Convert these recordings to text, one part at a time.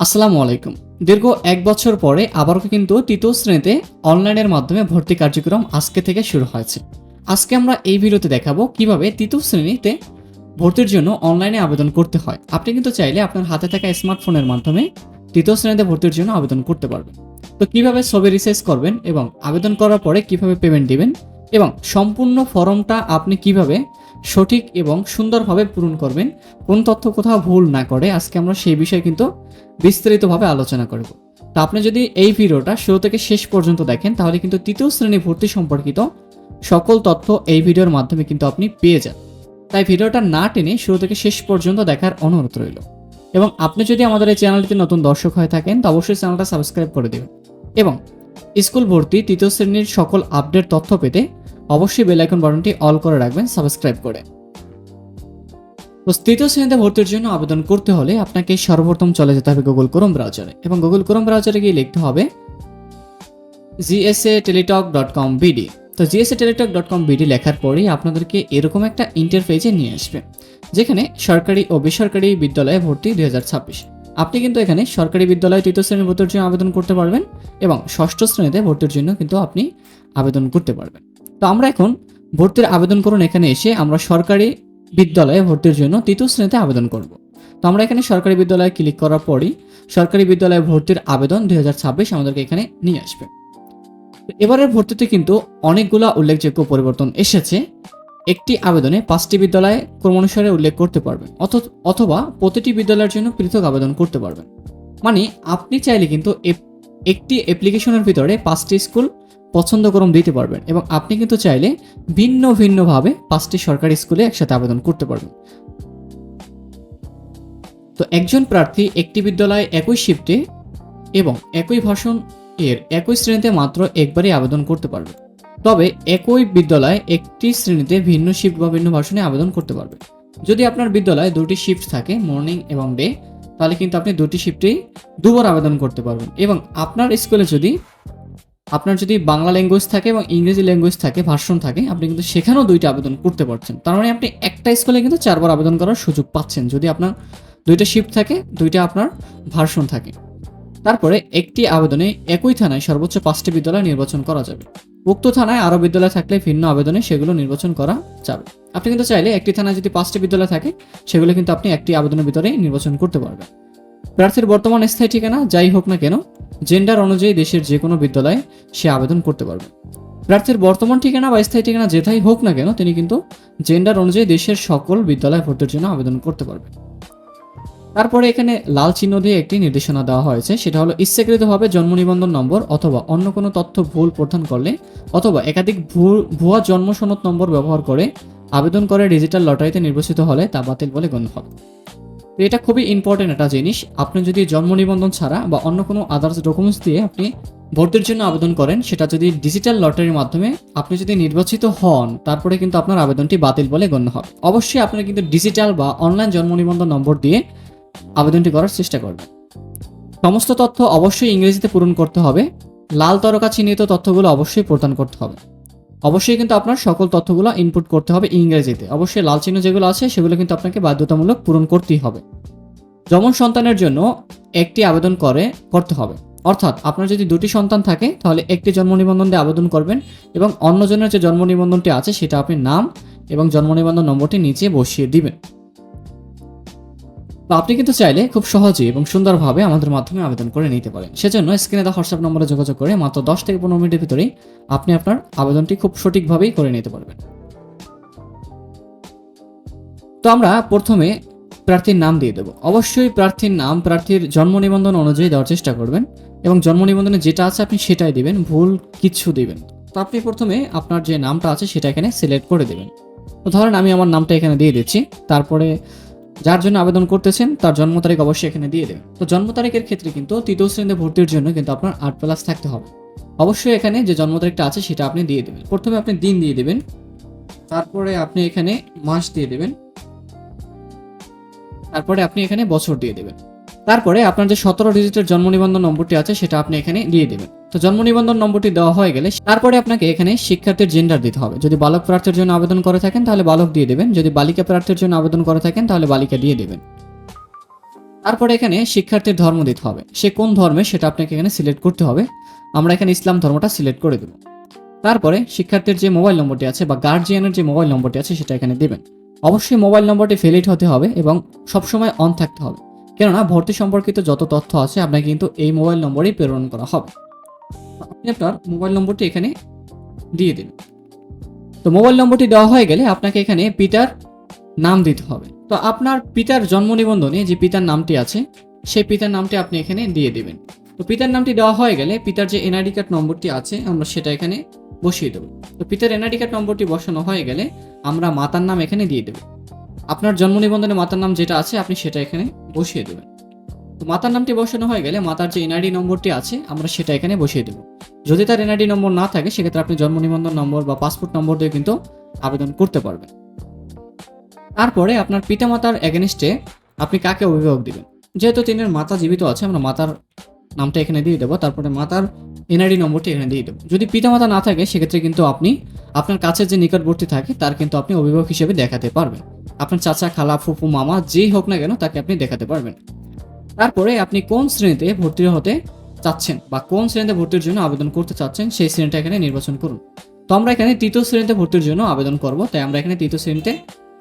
আসসালামু আলাইকুম। দীর্ঘ এক বছর পরে আবারও কিন্তু তৃতীয় শ্রেণীতে অনলাইনের মাধ্যমে ভর্তি কার্যক্রম আজকে থেকে শুরু হয়েছে। আজকে আমরা এই ভিডিওতে দেখাবো কীভাবে তৃতীয় শ্রেণীতে ভর্তির জন্য অনলাইনে আবেদন করতে হয়। আপনি কিন্তু চাইলে আপনার হাতে থাকা স্মার্টফোনের মাধ্যমে তৃতীয় শ্রেণীতে ভর্তির জন্য আবেদন করতে পারবেন। তো কীভাবে ছবি রিসার্চ করবেন এবং আবেদন করার পরে কীভাবে পেমেন্ট দিবেন এবং সম্পূর্ণ ফর্মটা আপনি কীভাবে সঠিক এবং সুন্দরভাবে পূরণ করবেন। কোন তথ্য কোথাও ভুল না করে আজকে আমরা সেই বিষয়ে কিন্তু বিস্তারিতভাবে আলোচনা করব। তো আপনি যদি এই ভিডিওটা শুরু থেকে শেষ পর্যন্ত দেখেন, তাহলে কিন্তু তৃতীয় শ্রেণি ভর্তি সম্পর্কিত সকল তথ্য এই ভিডিওর মাধ্যমে কিন্তু আপনি পেয়ে যান তাই ভিডিওটা না টেনে শুরু থেকে শেষ পর্যন্ত দেখার অনুরোধ রইল। এবং আপনি যদি আমাদের এই চ্যানেলটিতে নতুন দর্শক হয়ে থাকেন, তো অবশ্যই চ্যানেলটা সাবস্ক্রাইব করে দেবেন। এবং স্কুল ভর্তি তৃতীয় শ্রেণির সকল আপডেট তথ্য পেতে অবশ্যই বেল আইকন বাটনটি অল করে রাখবেন সাবস্ক্রাইব করে। তৃতীয় শ্রেণীতে ভর্তির জন্য আবেদন করতে হলে আপনাকে সর্বপ্রথম চলে যেতে হবে গুগল ক্রোম ব্রাউজারে এবং গুগল ক্রোম ব্রাউজারে গিয়ে লিখতে হবে GSA Teletalk dot com BD তো GSA Teletalk dot com BD লেখার পরেই আপনাদেরকে এরকম একটা ইন্টারফেসে নিয়ে আসবে, যেখানে সরকারি ও বেসরকারি বিদ্যালয়ে ভর্তি দুই আপনি কিন্তু এখানে সরকারি বিদ্যালয়ে তৃতীয় শ্রেণির ভর্তির জন্য আবেদন করতে পারবেন এবং ষষ্ঠ শ্রেণীতে ভর্তির জন্য কিন্তু আপনি আবেদন করতে পারবেন। তো আমরা এখন ভর্তির আবেদন করুন এখানে এসে আমরা সরকারি বিদ্যালয়ে ভর্তির জন্য তৃতীয় শ্রেণীতে আবেদন করব। তো আমরা এখানে সরকারি বিদ্যালয়ে ক্লিক করার পরই সরকারি বিদ্যালয়ে ভর্তির আবেদন দুই আমাদেরকে এখানে নিয়ে আসবে। এবারের ভর্তিতে কিন্তু অনেকগুলা উল্লেখযোগ্য পরিবর্তন এসেছে। একটি আবেদনে পাঁচটি বিদ্যালয়ে ক্রমানুসারে উল্লেখ করতে পারবেন অথ- অথবা প্রতিটি বিদ্যালয়ের জন্য পৃথক আবেদন করতে পারবেন। মানে আপনি চাইলে কিন্তু একটি অ্যাপ্লিকেশনের ভিতরে পাঁচটি স্কুল পছন্দ করম দিতে পারবেন এবং আপনি কিন্তু চাইলে ভিন্ন ভিন্নভাবে পাঁচটি সরকারি স্কুলে একসাথে আবেদন করতে পারবেন। তো একজন প্রার্থী একটি বিদ্যালয়ে একই শিফটে এবং একই ভাষণ এর একই শ্রেণীতে মাত্র একবারই আবেদন করতে পারবে। তবে একই বিদ্যালয়ে একটি শ্রেণীতে ভিন্ন শিফট বা ভিন্ন ভাষণে আবেদন করতে পারবে। যদি আপনার বিদ্যালয়ে দুটি শিফট থাকে মর্নিং এবং ডে তাহলে কিন্তু আপনি দুটি শিফটেই দুবার আবেদন করতে পারবেন এবং আপনার স্কুলে যদি আপনার যদি বাংলা ল্যাঙ্গুয়েজ থাকে এবং ইংরেজি ল্যাঙ্গুয়েজ থাকে ভার্সন থাকে, আপনি কিন্তু সেখানেও দুইটা আবেদন করতে পারছেন। তার মানে আপনি একটা স্কুলে কিন্তু চারবার আবেদন করার সুযোগ পাচ্ছেন। যদি আপনার দুইটা শিফট থাকে, দুইটা আপনার ভার্সন থাকে। তারপরে একটি আবেদনে একই থানায় সর্বোচ্চ পাঁচটি বিদ্যালয় নির্বাচন করা যাবে। উক্ত থানায় আরও বিদ্যালয় থাকলে ভিন্ন আবেদনে সেগুলো নির্বাচন করা যাবে। আপনি কিন্তু চাইলে একটি থানায় যদি পাঁচটি বিদ্যালয় থাকে, সেগুলো কিন্তু আপনি একটি আবেদনের ভিতরে নির্বাচন করতে পারবেন। প্রার্থীর বর্তমান স্থায়ী ঠিকানা, যাই হোক না কেন জেন্ডার অনুযায়ী দেশের যে কোনো বিদ্যালয়ে সে আবেদন করতে পারবে। প্রার্থীর বর্তমান ঠিকানা বা স্থায়ী ঠিকানা যেটাই হোক না কেন, তিনি কিন্তু জেন্ডার অনুযায়ী দেশের সকল বিদ্যালয়ে ভর্তির জন্য আবেদন করতে পারবে। তারপরে এখানে লাল চিহ্ন দিয়ে একটি নির্দেশনা দেওয়া হয়েছে। সেটা হলো, ইচ্ছাকৃতভাবে জন্ম নিবন্ধন নম্বর অথবা অন্য কোনো তথ্য ভুল প্রদান করলে অথবা একাধিক ভুয়া জন্ম সনদ নম্বর ব্যবহার করে আবেদন করে ডিজিটাল লটারিতে নির্বাচিত হলে তা বাতিল বলে গণ্য হবে। তো এটা খুবই ইম্পর্টেন্ট একটা জিনিস। আপনি যদি জন্ম নিবন্ধন ছাড়া বা অন্য কোনো আদার্স ডকুমেন্টস দিয়ে আপনি ভর্তির জন্য আবেদন করেন, সেটা যদি ডিজিটাল লটারির মাধ্যমে আপনি যদি নির্বাচিত হন, তারপরে কিন্তু আপনার আবেদনটি বাতিল বলে গণ্য হবে। অবশ্যই আপনারা কিন্তু ডিজিটাল বা অনলাইন জন্ম নিবন্ধন নম্বর দিয়ে আবেদনটি করার চেষ্টা করবেন। সমস্ত তথ্য অবশ্যই ইংরেজিতে পূরণ করতে হবে। লাল তরকা চিহ্নিত তথ্যগুলো অবশ্যই প্রদান করতে হবে। অবশ্যই কিন্তু আপনার সকল তথ্যগুলো ইনপুট করতে হবে ইংরেজিতে। অবশ্যই লাল চিহ্ন যেগুলো আছে, সেগুলো কিন্তু আপনাকে বাধ্যতামূলক পূরণ করতেই হবে। যমন সন্তানের জন্য একটি আবেদন করে, করতে হবে। অর্থাৎ আপনার যদি দুটি সন্তান থাকে, তাহলে একটি জন্ম নিবন্ধন দিয়ে আবেদন করবেন এবং অন্যজনের যে জন্ম নিবন্ধনটি আছে, সেটা আপনি নাম এবং জন্ম নিবন্ধন নম্বরটি নিচে বসিয়ে দিবেন। তো আপনি কিন্তু চাইলে খুব সহজেই এবং সুন্দরভাবে আমাদের মাধ্যমে আবেদন করে নিতে পারেন। সেজন্য স্ক্রিনে দেওয়া হোয়াটসঅ্যাপ নম্বরে যোগাযোগ করে মাত্র দশ থেকে পনেরো মিনিটের ভিতরেই আপনি আপনার আবেদনটি খুব সঠিকভাবেই করে নিতে পারবেন। তো আমরা প্রথমে প্রার্থীর নাম দিয়ে দেবো। অবশ্যই প্রার্থীর নাম, প্রার্থীর জন্ম নিবন্ধন অনুযায়ী দেওয়ার চেষ্টা করবেন এবং জন্ম নিবন্ধনে যেটা আছে আপনি সেটাই দিবেন, ভুল কিছু দিবেন। তো আপনি প্রথমে আপনার যে নামটা আছে সেটা এখানে সিলেক্ট করে দেবেন। ধরেন আমি আমার নামটা এখানে দিয়ে দিচ্ছি, তারপরে যার জন্য আবেদন করতেছেন, তার জন্ম তারিখ অবশ্যই এখানে দিয়ে দেবেন তো জন্ম তারিখের ক্ষেত্রে কিন্তু তৃতীয় শ্রেণীতে ভর্তির জন্য কিন্তু আপনার আট প্লাস থাকতে হবে। অবশ্যই এখানে যে জন্ম তারিখটা আছে, সেটা আপনি দিয়ে দেবেন। প্রথমে আপনি দিন দিয়ে দেবেন, তারপরে আপনি এখানে মাস দিয়ে দেবেন, তারপরে আপনি এখানে বছর দিয়ে দেবেন। তারপরে আপনার যে সতেরো ডিজিটের জন্ম নিবন্ধন নম্বরটি আছে, সেটা আপনি এখানে দিয়ে দেবেন। তো জন্ম নিবন্ধন নম্বরটি দেওয়া হয়ে গেলে তারপরে আপনাকে এখানে শিক্ষার্থীর জেন্ডার দিতে হবে। যদি বালক প্রার্থীর জন্য আবেদন করে থাকেন, তাহলে বালক দিয়ে দেবেন। যদি বালিকা প্রার্থীর জন্য আবেদন করে থাকেন, তাহলে বালিকা দিয়ে দেবেন। তারপরে এখানে শিক্ষার্থীর ধর্ম দিতে হবে। সে কোন ধর্মে, সেটা আপনাকে এখানে সিলেক্ট করতে হবে। আমরা এখানে ইসলাম ধর্মটা সিলেক্ট করে দেব। তারপরে শিক্ষার্থীর যে মোবাইল নম্বরটি আছে বা গার্জিয়ানের যে মোবাইল নম্বরটি আছে, সেটা এখানে দেবেন। অবশ্যই মোবাইল নম্বরটি ভ্যালিড হতে হবে এবং সবসময় অন থাকতে হবে। কেননা, ভর্তি সম্পর্কিত যত তথ্য আছে, আপনাকে কিন্তু এই মোবাইল নম্বরেই প্রেরণ করা হবে। আপনি আপনার মোবাইল নম্বরটি এখানে দিয়ে দিন। তো মোবাইল নম্বরটি দেওয়া হয়ে গেলে আপনাকে এখানে পিতার নাম দিতে হবে। তো আপনার পিতার জন্ম নিবন্ধনে যে পিতার নামটি আছে, সেই পিতার নামটি আপনি এখানে দিয়ে দিবেন। তো পিতার নামটি দেওয়া হয়ে গেলে পিতার যে এনআইডি কার্ড নম্বরটি আছে, আমরা সেটা এখানে বসিয়ে দেবো। তো পিতার এনআইডি কার্ড নম্বরটি বসানো হয়ে গেলে আমরা মাতার নাম এখানে দিয়ে দেবো। আপনার জন্ম নিবন্ধনে মাতার নাম যেটা আছে, আপনি সেটা এখানে বসিয়ে দেবেন। তো মাতার নামটি বসানো হয়ে গেলে মাতার যে এনআইডি নম্বরটি আছে, আমরা সেটা এখানে বসিয়ে দেবো। যদি তার এনআইডি নম্বর না থাকে, সেক্ষেত্রে আপনি জন্ম নিবন্ধন নম্বর বা পাসপোর্ট নম্বর দিয়ে কিন্তু আবেদন করতে পারবেন। তারপরে আপনার পিতামাতার এগেনস্টে আপনি কাকে অভিভাবক দিবেন? যেহেতু তিনের মাতা জীবিত আছে, আমরা মাতার নামটা এখানে দিয়ে দেবো, তারপরে মাতার এনআইডি নম্বরটি এখানে দিয়ে দেবো। যদি পিতামাতা না থাকে, সেক্ষেত্রে কিন্তু আপনি, আপনার কাছে যে নিকটবর্তী থাকে, তার কিন্তু আপনি অভিভাবক হিসেবে দেখাতে পারবেন। আপনার চাচা, খালা, ফুফু, মামা, যেই হোক না কেন, তাকে আপনি দেখাতে পারবেন। তারপরে আপনি কোন শ্রেণীতে ভর্তি হতে চাচ্ছেন বা কোন শ্রেণীতে ভর্তির জন্য আবেদন করতে চাচ্ছেন, সেই শ্রেণীটা এখানে নির্বাচন করুন। তো আমরা এখানে তৃতীয় শ্রেণীতে ভর্তির জন্য আবেদন করব, তাই আমরা এখানে তৃতীয় শ্রেণীতে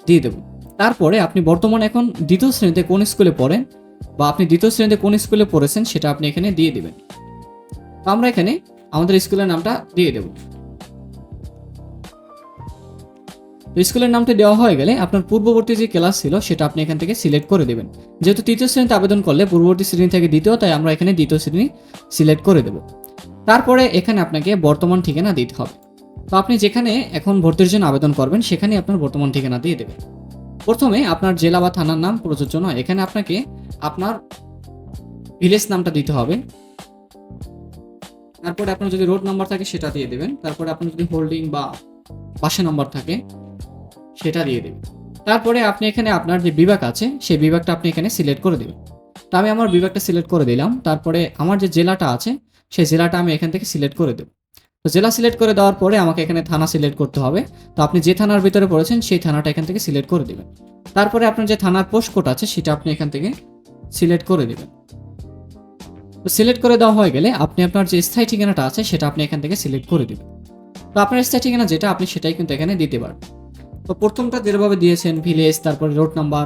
দিয়ে দেব। তারপরে আপনি বর্তমানে এখন দ্বিতীয় শ্রেণীতে কোন স্কুলে পড়েন বা আপনি দ্বিতীয় শ্রেণীতে কোন স্কুলে পড়েছেন, সেটা আপনি এখানে দিয়ে দেবেন। তো আমরা এখানে আমাদের স্কুলের নামটা দিয়ে দেব। তো স্কুলের নামটা দেওয়া হয়ে গেলে আপনার পূর্ববর্তী যে ক্লাস ছিল, সেটা আপনি এখান থেকে সিলেক্ট করে দেবেন। যেহেতু তৃতীয় শ্রেণীতে আবেদন করলে পূর্ববর্তী শ্রেণি থেকে দ্বিতীয়, তাই আমরা এখানে দ্বিতীয় শ্রেণি সিলেক্ট করে দেব। তারপরে এখানে আপনাকে বর্তমান ঠিকানা দিতে হবে। তো আপনি যেখানে এখন ভর্তির জন্য আবেদন করবেন, সেখানে আপনার বর্তমান ঠিকানা দিয়ে দেবেন। প্রথমে আপনার জেলা বা থানার নাম, প্রযোজ্য নয়। এখানে আপনাকে আপনার ভিলেজ নামটা দিতে হবে। তারপরে আপনার যদি রোড নাম্বার থাকে, সেটা দিয়ে দেবেন। তারপরে আপনার যদি হোল্ডিং বা পাশে নাম্বার থাকে সেটা দিয়ে দেবেন তারপরে আপনি এখানে আপনার যে বিভাগ আছে, সেই বিভাগটা আপনি এখানে সিলেক্ট করে দেবেন। তো আমি আমার বিভাগটা সিলেক্ট করে দিলাম। তারপরে আমার যে জেলাটা আছে, সেই জেলাটা আমি এখান থেকে সিলেক্ট করে দেবো। তো জেলা সিলেক্ট করে দেওয়ার পরে আমাকে এখানে থানা সিলেক্ট করতে হবে। তো আপনি যে থানার ভিতরে পড়েছেন, সেই থানাটা এখান থেকে সিলেক্ট করে দেবেন। তারপরে আপনার যে থানার পোস্ট কোড আছে, সেটা আপনি এখান থেকে সিলেক্ট করে দেবেন। তো সিলেক্ট করে দেওয়া হয়ে গেলে আপনি আপনার যে স্থায়ী ঠিকানাটা আছে, সেটা আপনি এখান থেকে সিলেক্ট করে দেবেন। তো আপনার স্থায়ী ঠিকানা যেটা, আপনি সেটাই কিন্তু এখানে দিতে পারবেন। তো প্রথমটা যেভাবে দিয়েছেন ভিলেজ, তারপরে রোড নাম্বার,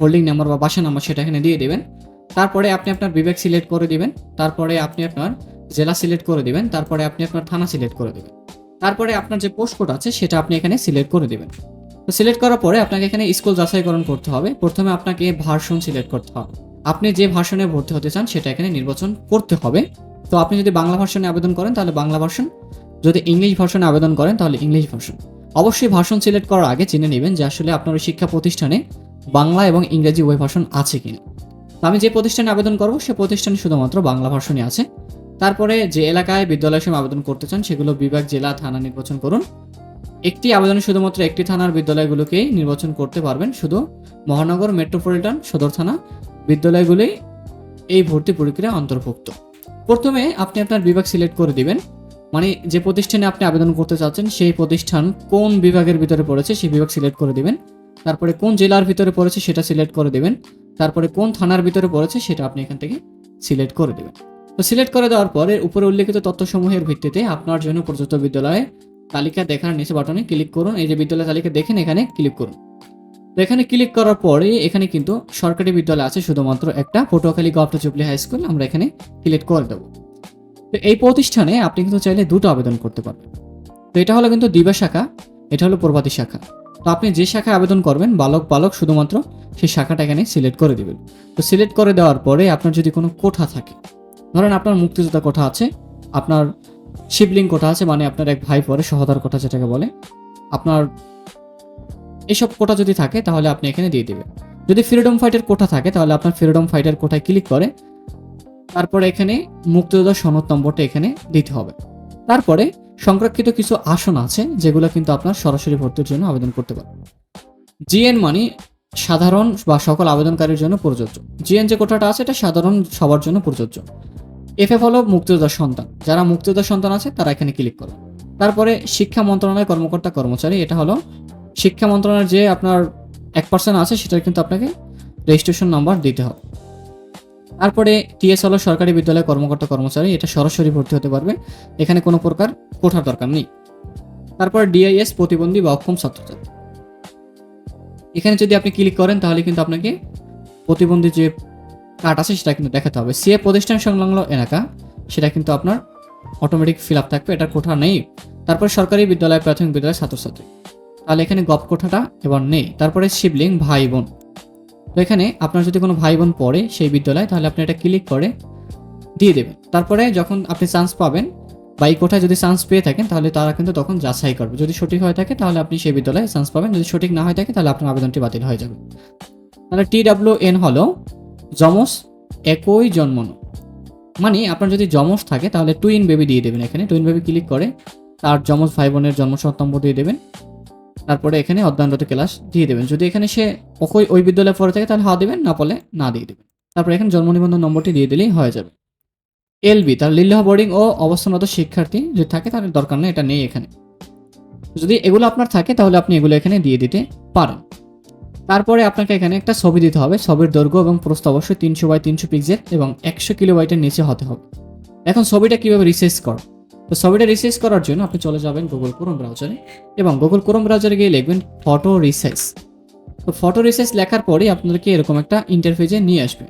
হোল্ডিং নাম্বার বা বাসা নাম্বার সেটা এখানে দিয়ে দেবেন। তারপরে আপনি আপনার বিবেক সিলেক্ট করে দিবেন। তারপরে আপনি আপনার জেলা সিলেক্ট করে দিবেন। তারপরে আপনি আপনার থানা সিলেক্ট করে দেবেন। তারপরে আপনার যে পোস্ট কোড আছে, সেটা আপনি এখানে সিলেক্ট করে দেবেন। তো সিলেক্ট করার পরে আপনাকে এখানে স্কুল যাচাইকরণ করতে হবে। প্রথমে আপনাকে ভার্সন সিলেক্ট করতে হবে। আপনি যে ভার্সনে ভর্তি হতে চান, সেটা এখানে নির্বাচন করতে হবে। তো আপনি যদি বাংলা ভার্সনে আবেদন করেন, তাহলে বাংলা ভার্সন। যদি ইংলিশ ভার্সনে আবেদন করেন, তাহলে ইংলিশ ভার্সন। অবশ্যই ভাষণ সিলেক্ট করার আগে জেনে নেবেন যে আসলে আপনার শিক্ষা প্রতিষ্ঠানে বাংলা এবং ইংরেজি উভয় ভাষণ আছে কিনা। আমি যে প্রতিষ্ঠানে আবেদন করব, সে প্রতিষ্ঠানে শুধুমাত্র বাংলা ভাষণই আছে। তারপরে যে এলাকায় বিদ্যালয়ের সময় আবেদন করতে চান, সেগুলো বিভাগ, জেলা, থানা নির্বাচন করুন। একটি আবেদনে শুধুমাত্র একটি থানার বিদ্যালয়গুলোকেই নির্বাচন করতে পারবেন। শুধু মহানগর, মেট্রোপলিটন, সদর থানা বিদ্যালয়গুলি এই ভর্তি প্রক্রিয়া অন্তর্ভুক্ত। প্রথমে আপনি আপনার বিভাগ সিলেক্ট করে দিবেন। মানে যে প্রতিষ্ঠানে আপনি আবেদন করতে চাচ্ছেন, সেই প্রতিষ্ঠান কোন বিভাগের ভিতরে পড়েছে সেই বিভাগ সিলেক্ট করে দিবেন। তারপরে কোন জেলার ভিতরে পড়েছে সেটা সিলেক্ট করে দেবেন। তারপরে কোন থানার ভিতরে পড়েছে সেটা আপনি এখান থেকে সিলেক্ট করে দেবেন। তো সিলেক্ট করে দেওয়ার পরে উপরে উল্লেখিত তথ্যসমূহের ভিত্তিতে আপনার জন্য প্রযুক্ত বিদ্যালয়ে তালিকা দেখার নিচে বাটনে ক্লিক করুন। এই যে বিদ্যালয় তালিকা দেখেন, এখানে ক্লিক করুন। এখানে ক্লিক করার পরে এখানে কিন্তু সরকারি বিদ্যালয় আছে, শুধুমাত্র একটা Patuakhali government Chupli high school. আমরা এখানে ক্লিক করে দেবো। তো এই প্রতিষ্ঠানে আপনি কিন্তু চাইলে দুটো আবেদন করতে পারবেন। তো এটা হলো কিন্তু দিবা শাখা, এটা হলো প্রভাতী শাখা। তো আপনি যে শাখায় আবেদন করবেন, বালক বালক শুধুমাত্র সেই শাখাটা এখানে সিলেক্ট করে দিবেন। তো সিলেক্ট করে দেওয়ার পরে আপনার যদি কোনো কোঠা থাকে, ধরেন আপনার মুক্তিযোদ্ধা কোঠা আছে, আপনার শিবলিং কোঠা আছে মানে আপনার এক ভাই পরে সহদার কোঠা যেটাকে বলে, আপনার এইসব কোটা যদি থাকে তাহলে আপনি এখানে দিয়ে দেবেন। যদি ফ্রিডম ফাইটের কোঠা থাকে তাহলে আপনার ফ্রিডম ফাইটের কোঠায় ক্লিক করে তারপরে এখানে মুক্তিযোদ্ধা সনদ নম্বরটা এখানে দিতে হবে। তারপরে সংরক্ষিত কিছু আসন আছে, যেগুলো কিন্তু আপনার সরাসরি ভর্তির জন্য আবেদন করতে পারেন জিএন মানি সাধারণ বা সকল আবেদনকারীর জন্য প্রযোজ্য। জিএন যে কোটাটা আছে, এটা সাধারণ সবার জন্য প্রযোজ্য। এফএফ হলো মুক্তিযোদ্ধার সন্তান। যারা মুক্তিযোদ্ধার সন্তান আছে, তারা এখানে ক্লিক করুন। তারপরে শিক্ষা মন্ত্রণালয় কর্মকর্তা কর্মচারী, এটা হলো শিক্ষা মন্ত্রণালয়ের যে আপনার এক পার্সেন্ট আছে, সেটার কিন্তু আপনাকে রেজিস্ট্রেশন নাম্বার দিতে হবে। তারপরে টিএস হলো সরকারি বিদ্যালয় কর্মকর্তা কর্মচারী, এটা সরাসরি ভর্তি হতে পারবে। এখানে কোনো প্রকার কোঠার দরকার নেই। তারপর ডিআইএস, প্রতিবন্ধী বা অক্ষম ছাত্রছাত্রী। এখানে যদি আপনি ক্লিক করেন, তাহলে কিন্তু আপনাকে প্রতিবন্ধী যে কার্ড আছে, সেটা কিন্তু দেখাতে হবে। সিএ প্রতিষ্ঠান সংলগ্ন এলাকা, সেটা কিন্তু আপনার অটোমেটিক ফিল আপ থাকবে, এটার কোঠা নেই। তারপর সরকারি বিদ্যালয়, প্রাথমিক বিদ্যালয় ছাত্রছাত্রী। তাহলে এখানে গপ কোঠাটা এবার নেই। তারপরে শিবলিং, ভাই বোন। তো এখানে আপনার যদি কোনো ভাই বোন পড়ে সেই বিদ্যালয়, তাহলে আপনি এটা ক্লিক করে দিয়ে দেবেন। তারপরে যখন আপনি চান্স পাবেন বা এই কোঠায় যদি চান্স পেয়ে থাকেন, তাহলে তারা কিন্তু তখন যাচাই করবে। যদি সঠিক হয়ে থাকে, তাহলে আপনি সেই বিদ্যালয়ে চান্স পাবেন। যদি সঠিক না হয়ে থাকে, তাহলে আপনার আবেদনটি বাতিল হয়ে যাবে। তাহলে টি ডাব্লিউ এন হলো যমস একই জন্মানো মানে আপনার যদি যমস থাকে, তাহলে টুইন বেবি দিয়ে দেবেন এখানে। টুইন বেবি ক্লিক করে তার যমজ ভাই বোনের জন্ম সপ্তাম্বর দিয়ে দেবেন। তারপরে এখানে অধ্যয়নরত ক্লাস দিয়ে দেবেন। যদি এখানে সে ওই ওই বিদ্যালয়ে পড়ে থাকে, তাহলে হা দেবেন, না পড়লে না দিয়ে দেবেন। তারপরে এখানে জন্ম নিবন্ধন নম্বরটি দিয়ে দিলেই হয়ে যাবে। এলবি তার লিল্লাহ বোর্ডিং ও অবস্থানরত শিক্ষার্থী যদি থাকে, তাহলে দরকার নেই, এটা নেই এখানে। যদি এগুলো আপনার থাকে, তাহলে আপনি এগুলো এখানে দিয়ে দিতে পারেন। তারপরে আপনাকে এখানে একটা ছবি দিতে হবে। ছবির দৈর্ঘ্য এবং প্রস্থ অবশ্যই তিনশো বাই তিনশো পিক্সেল এবং একশো কিলোবাইটের নিচে হতে হবে। এখন ছবিটা কীভাবে রিসার্চ কর? তো ছবিটা রিসার্চ করার জন্য আপনি চলে যাবেন গুগল ক্রোম ব্রাউজারে এবং গুগল ক্রোম ব্রাউজারে গিয়ে লিখবেন ফটো রিসার্চ তো ফটো রিসার্চ লেখার পরেই আপনাদেরকে এরকম একটা ইন্টারফেসে নিয়ে আসবে।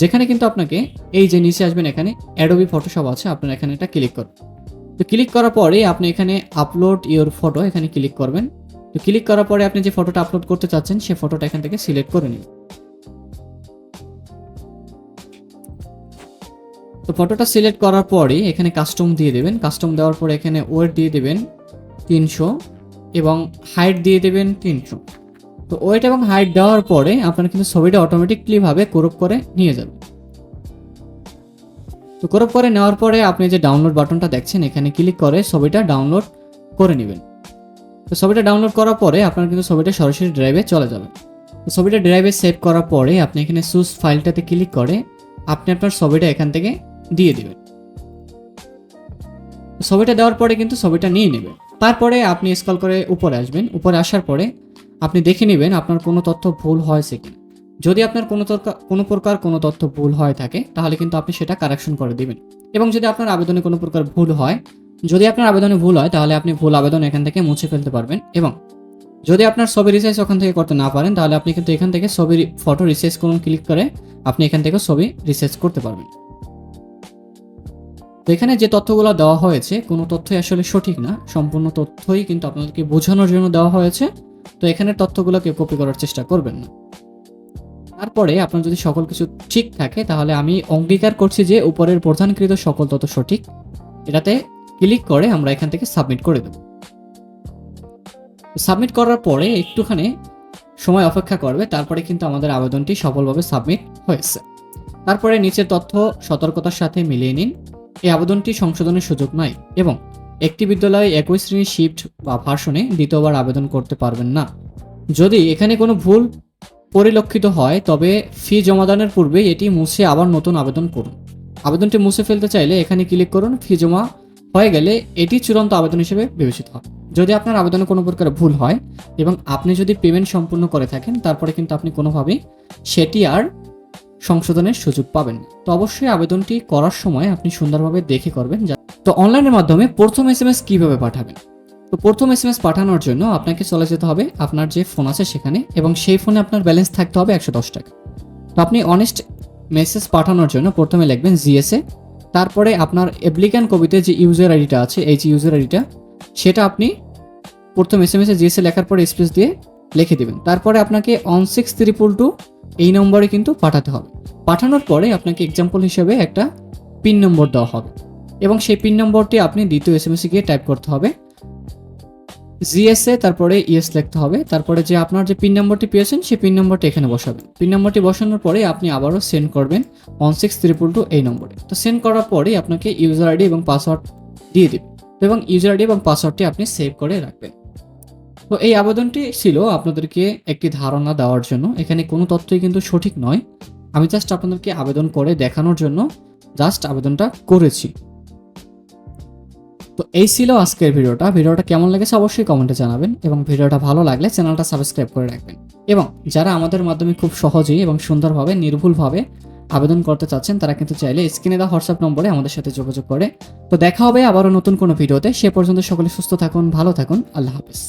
যেখানে কিন্তু আপনাকে এই যে নিচে আসবেন এখানে অ্যাডোবি ফটোশপ আছে, আপনার এখানে এটা ক্লিক করবেন। তো ক্লিক করার পরে আপনি এখানে আপলোড ইওর ফটো এখানে ক্লিক করবেন। তো ক্লিক করার পরে আপনি যে ফটোটা আপলোড করতে চাচ্ছেন সেই ফটোটা এখান থেকে সিলেক্ট করে নিন। তো ফটোটা সিলেক্ট করার পরে এখানে কাস্টম দিয়ে দেবেন। কাস্টম দেওয়ার পরে এখানে ওয়েট দিয়ে দেবেন তিনশো এবং হাইট দিয়ে দেবেন তিনশো। তো ওয়েট এবং হাইট দেওয়ার পরে আপনার কিন্তু ছবিটা অটোমেটিকলিভাবে ক্রপ করে নিয়ে যাবে তো ক্রপ করে নেওয়ার পরে আপনি যে ডাউনলোড বাটনটা দেখছেন, এখানে ক্লিক করে ছবিটা ডাউনলোড করে নেবেন। তো ছবিটা ডাউনলোড করার পরে আপনার কিন্তু ছবিটা সরাসরি ড্রাইভে চলে যাবে তো ছবিটা ড্রাইভে সেভ করার পরে আপনি এখানে সুস ফাইলটাতে ক্লিক করে আপনি আপনার ছবিটা এখান থেকে দিয়ে দিবেন ছবিটা দেওয়ার পরে কিন্তু ছবিটা নিয়ে নেবে। তারপরে আপনি স্কল করে উপরে আসবেন। উপরে আসার পরে আপনি দেখে নেবেন আপনার কোনো তথ্য ভুল হয়েছে কি যদি আপনার কোনো কোনো প্রকার কোনো তথ্য ভুল হয়ে থাকে, তাহলে কিন্তু আপনি সেটা কারেকশন করে দিবেন। এবং যদি আপনার আবেদনে কোনো প্রকার ভুল হয়, যদি আপনার আবেদনে ভুল হয়, তাহলে আপনি ভুল আবেদন এখান থেকে মুছে ফেলতে পারবেন। এবং যদি আপনার ছবি রিসাইজ ওখান থেকে করতে না পারেন, তাহলে আপনি কিন্তু এখান থেকে ছবি ফটো রিসাইজ করুন ক্লিক করে আপনি এখান থেকে ছবি রিসাইজ করতে পারবেন। তো এখানে যে তথ্যগুলো দেওয়া হয়েছে, কোনো তথ্যই আসলে সঠিক না। সম্পূর্ণ তথ্যই কিন্তু আপনাদেরকে বোঝানোর জন্য দেওয়া হয়েছে। তো এখানে তথ্যগুলোকে কপি করার চেষ্টা করবেন না। তারপরে আপনার যদি সকল কিছু ঠিক থাকে, তাহলে আমি অঙ্গীকার করছি যে উপরের প্রধানকৃত সকল তথ্য সঠিক। এটাতে ক্লিক করে আমরা এখান থেকে সাবমিট করে দেব। সাবমিট করার পরে একটুখানি সময় অপেক্ষা করবে। তারপরে কিন্তু আমাদের আবেদনটি সফলভাবে সাবমিট হয়েছে। তারপরে নিচের তথ্য সতর্কতার সাথে মিলিয়ে নিন। এই আবেদনটি সংশোধনের সুযোগ নাই এবং একটি বিদ্যালয়ে একই শ্রেণির শিফট বা ভার্সনে দ্বিতীয়বার আবেদন করতে পারবেন না। যদি এখানে কোনো ভুল পরিলক্ষিত হয়, তবে ফি জমাদানের পূর্বে এটি মুছে আবার নতুন আবেদন করুন। আবেদনটি মুছে ফেলতে চাইলে এখানে ক্লিক করুন, ফি জমা হয়ে গেলে এটি চূড়ান্ত আবেদন হিসেবে বিবেচিত হয় যদি আপনার আবেদনে কোনো প্রকার ভুল হয় এবং আপনি যদি পেমেন্ট সম্পূর্ণ করে থাকেন, তারপরে কিন্তু আপনি কোনোভাবেই সেটি আর সংশোধনের সুযোগ পাবেন। তো অবশ্যই আবেদনটি করার সময় আপনি সুন্দরভাবে দেখে করবেন যা- তো অনলাইনের মাধ্যমে প্রথম এস এম এস কীভাবে পাঠাবেন? তো প্রথম এস এম এস পাঠানোর জন্য আপনাকে চলে যেতে হবে আপনার যে ফোন আছে সেখানে এবং সেই ফোনে আপনার ব্যালেন্স থাকতে হবে একশো দশ টাকা। তো আপনি অনেস্ট মেসেজ পাঠানোর জন্য প্রথমে লিখবেন জিএসএ তারপরে আপনার অ্যাপ্লিক্যান্ট কবিতে যে ইউজার আইডিটা আছে, এই যে ইউজার আইডিটা সেটা আপনি প্রথম এস এম এসে জিএসএ লেখার পরে স্পেস দিয়ে লিখে দেবেন। তারপরে আপনাকে অন সিক্স ত্রিপুল টু এই নম্বরে কিন্তু পাঠাতে হবে। পাঠানোর পরে আপনাকে এক্সাম্পল হিসেবে একটা পিন নম্বর দেওয়া হবে। এবং সেই পিন নম্বরটি আপনি দ্বিতীয় এস এম এসে গিয়ে টাইপ করতে হবে। জিএসএ তারপরে ইএস লিখতে হবে। তারপরে যে আপনার যে পিন নম্বরটি পেয়েছেন, সেই পিন নম্বরটি এখানে বসাবেন। পিন নম্বরটি বসানোর পরে আপনি আবারও সেন্ড করবেন ওয়ান সিক্স ত্রিপুল টু এই নম্বরে। তো সেন্ড করার পরে আপনাকে ইউজার আইডি এবং পাসওয়ার্ড দিয়ে দেবে। এবং ইউজার আইডি এবং পাসওয়ার্ডটি আপনি সেভ করে রাখবেন। তো এই আবেদনটি ছিল আপনাদেরকে একটি ধারণা দেওয়ার জন্য। এখানে কোনো তথ্যই কিন্তু সঠিক নয়। আমি জাস্ট আপনাদেরকে আবেদন করে দেখানোর জন্য জাস্ট আবেদনটা করেছি। তো এই ছিল আজকের ভিডিওটা। ভিডিওটা কেমন লেগেছে অবশ্যই কমেন্টে জানাবেন এবং ভিডিওটা ভালো লাগলে চ্যানেলটা সাবস্ক্রাইব করে রাখবেন। এবং যারা আমাদের মাধ্যমে খুব সহজেই এবং সুন্দরভাবে, নির্ভুলভাবে আবেদন করতে চাচ্ছেন, তারা কিন্তু চাইলে স্ক্রিনে দেওয়া হোয়াটসঅ্যাপ নম্বরে আমাদের সাথে যোগাযোগ করে। তো দেখা হবে আবারও নতুন কোনো ভিডিওতে। সে পর্যন্ত সকলে সুস্থ থাকুন, ভালো থাকুন। আল্লাহ হাফিজ।